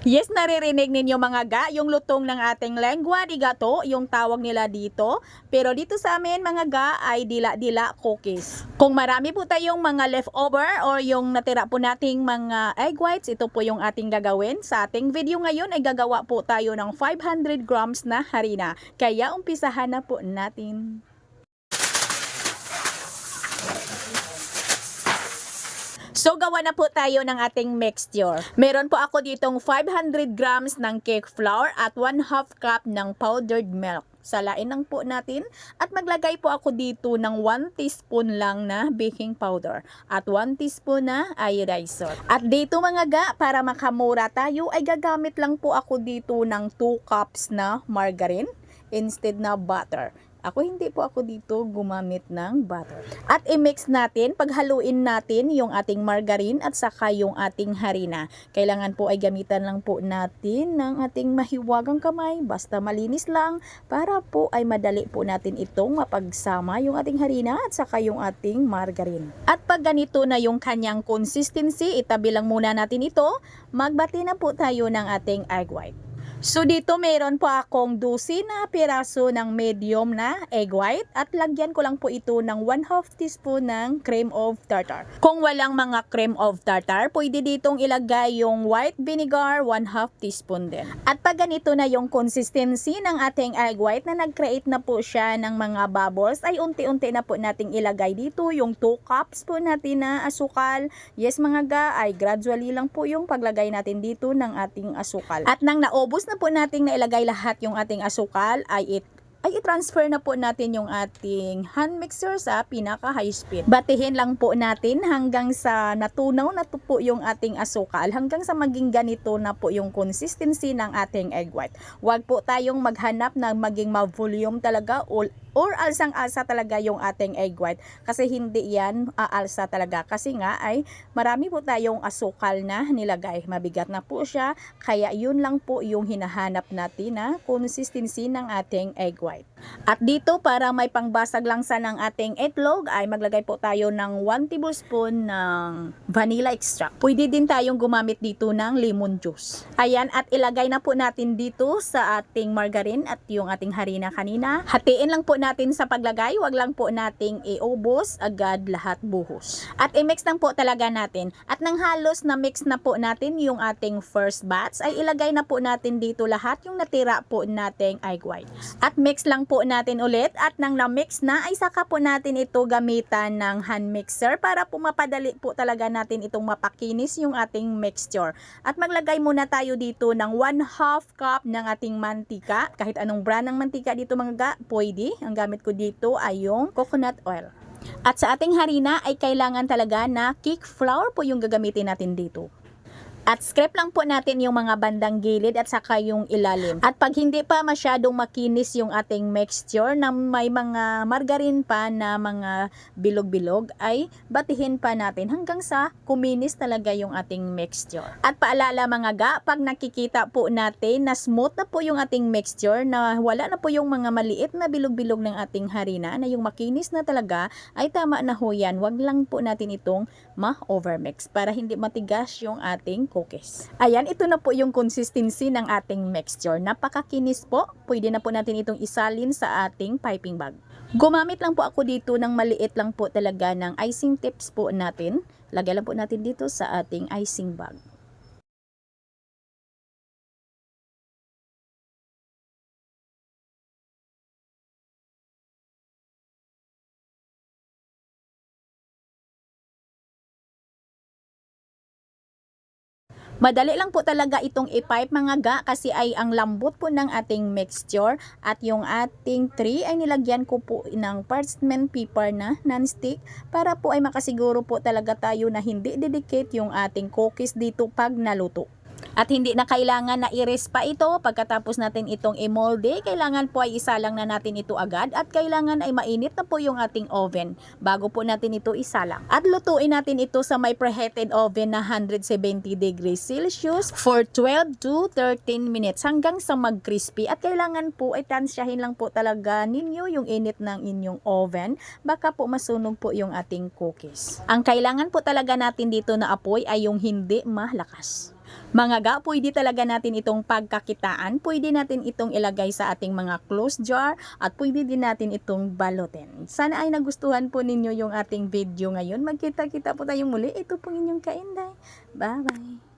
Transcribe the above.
Yes, naririnig ninyo mga ga, yung lutong ng ating lengua di gato, yung tawag nila dito. Pero dito sa amin mga ga ay dila-dila cookies. Kung marami po tayong mga leftover or yung natira po nating mga egg whites, ito po yung ating gagawin. Sa ating video ngayon ay gagawa po tayo ng 500 grams na harina. Kaya umpisahan na po natin. So, gawa na po tayo ng ating mixture. Meron po ako ditong 500 grams ng cake flour at 1 half cup ng powdered milk. Salain lang po natin at maglagay po ako dito ng 1 teaspoon lang na baking powder at 1 teaspoon na iodizer. At dito mga ga, para makamura tayo ay gagamit lang po ako dito ng 2 cups na margarine instead na butter. Ako hindi po ako dito gumamit ng butter. At i-mix natin, paghaluin natin yung ating margarine at saka yung ating harina. Kailangan po ay gamitan lang po natin ng ating mahiwagang kamay, basta malinis lang para po ay madali po natin itong mapagsama yung ating harina at saka yung ating margarine. At pag ganito na yung kanyang consistency, itabi lang muna natin ito, magbati na po tayo ng ating egg white. So dito meron po akong 12 na piraso ng medium na egg white at lagyan ko lang po ito ng 1 half teaspoon ng cream of tartar. Kung walang mga cream of tartar, pwede ditong ilagay yung white vinegar 1 half teaspoon din. At pag ganito na yung consistency ng ating egg white na nag-create na po siya ng mga bubbles, ay unti-unti na po nating ilagay dito yung 2 cups po natin na asukal. Yes mga ga, ay gradually lang po yung paglagay natin dito ng ating asukal. At nang naubos na po nating nailagay lahat yung ating asukal ay it ay i-transfer na po natin yung ating hand mixer sa pinaka high speed. Batihin lang po natin hanggang sa natunaw na po yung ating asukal hanggang sa maging ganito na po yung consistency ng ating egg white. Huwag po tayong maghanap na maging ma-volume talaga or, or alsang-alsa talaga yung ating egg white kasi hindi yan aalsa talaga kasi nga ay marami po tayong asukal na nilagay. Mabigat na po siya kaya yun lang po yung hinahanap natin na consistency ng ating egg white. At dito para may pangbasag lang sa ng ating itlog ay maglagay po tayo ng 1 tablespoon ng vanilla extract. Pwede din tayong gumamit dito ng lemon juice. Ayan at ilagay na po natin dito sa ating margarine at yung ating harina kanina. Hatiin lang po natin sa paglagay, wag lang po nating iubos agad lahat buhos. At i-mix lang po talaga natin. At nang halos na mix na po natin yung ating first batch ay ilagay na po natin dito lahat yung natira po nating egg white. At mix lang po natin ulit at nang na-mix na ay saka po natin ito gamitan ng hand mixer para po mapadali po talaga natin itong mapakinis yung ating mixture. At maglagay muna tayo dito ng 1 half cup ng ating mantika. Kahit anong brand ng mantika dito mga ga, pwede. Ang gamit ko dito ay yung coconut oil. At sa ating harina ay kailangan talaga na cake flour po yung gagamitin natin dito. At scrape lang po natin yung mga bandang gilid at saka yung ilalim. At pag hindi pa masyadong makinis yung ating mixture na may mga margarine pa na mga bilog-bilog ay batihin pa natin hanggang sa kuminis talaga yung ating mixture. At paalala mga ga, pag nakikita po natin na smooth na po yung ating mixture na wala na po yung mga maliit na bilog-bilog ng ating harina na yung makinis na talaga ay tama na ho yan. Huwag lang po natin itong ma-overmix para hindi matigas yung ating cookies. Ayan, ito na po yung consistency ng ating mixture. Napakakinis po. Pwede na po natin itong isalin sa ating piping bag. Gumamit lang po ako dito ng maliit lang po talaga ng icing tips po natin. Lagay lang po natin dito sa ating icing bag. Madali lang po talaga itong i-pipe mga ga kasi ay ang lambot po ng ating mixture at yung ating tray ay nilagyan ko po ng parchment paper na non-stick para po ay makasiguro po talaga tayo na hindi didikit yung ating cookies dito pag naluto. At hindi na kailangan na i-rest pa ito pagkatapos natin itong i-molde. Kailangan po ay isa lang na natin ito agad at kailangan ay mainit na po yung ating oven bago po natin ito isalang. At lutuin natin ito sa may preheated oven na 170 degrees Celsius for 12 to 13 minutes hanggang sa mag-crispy. At kailangan po ay tansyahin lang po talaga ninyo yung init ng inyong oven. Baka po masunog po yung ating cookies. Ang kailangan po talaga natin dito na apoy ay yung hindi malakas. Mga ga, pwede talaga natin itong pagkakitaan. Pwede natin itong ilagay sa ating mga closed jar at pwede din natin itong balutin. Sana ay nagustuhan po ninyo yung ating video ngayon. Magkita-kita po tayo muli. Ito po inyong kainday. Bye-bye.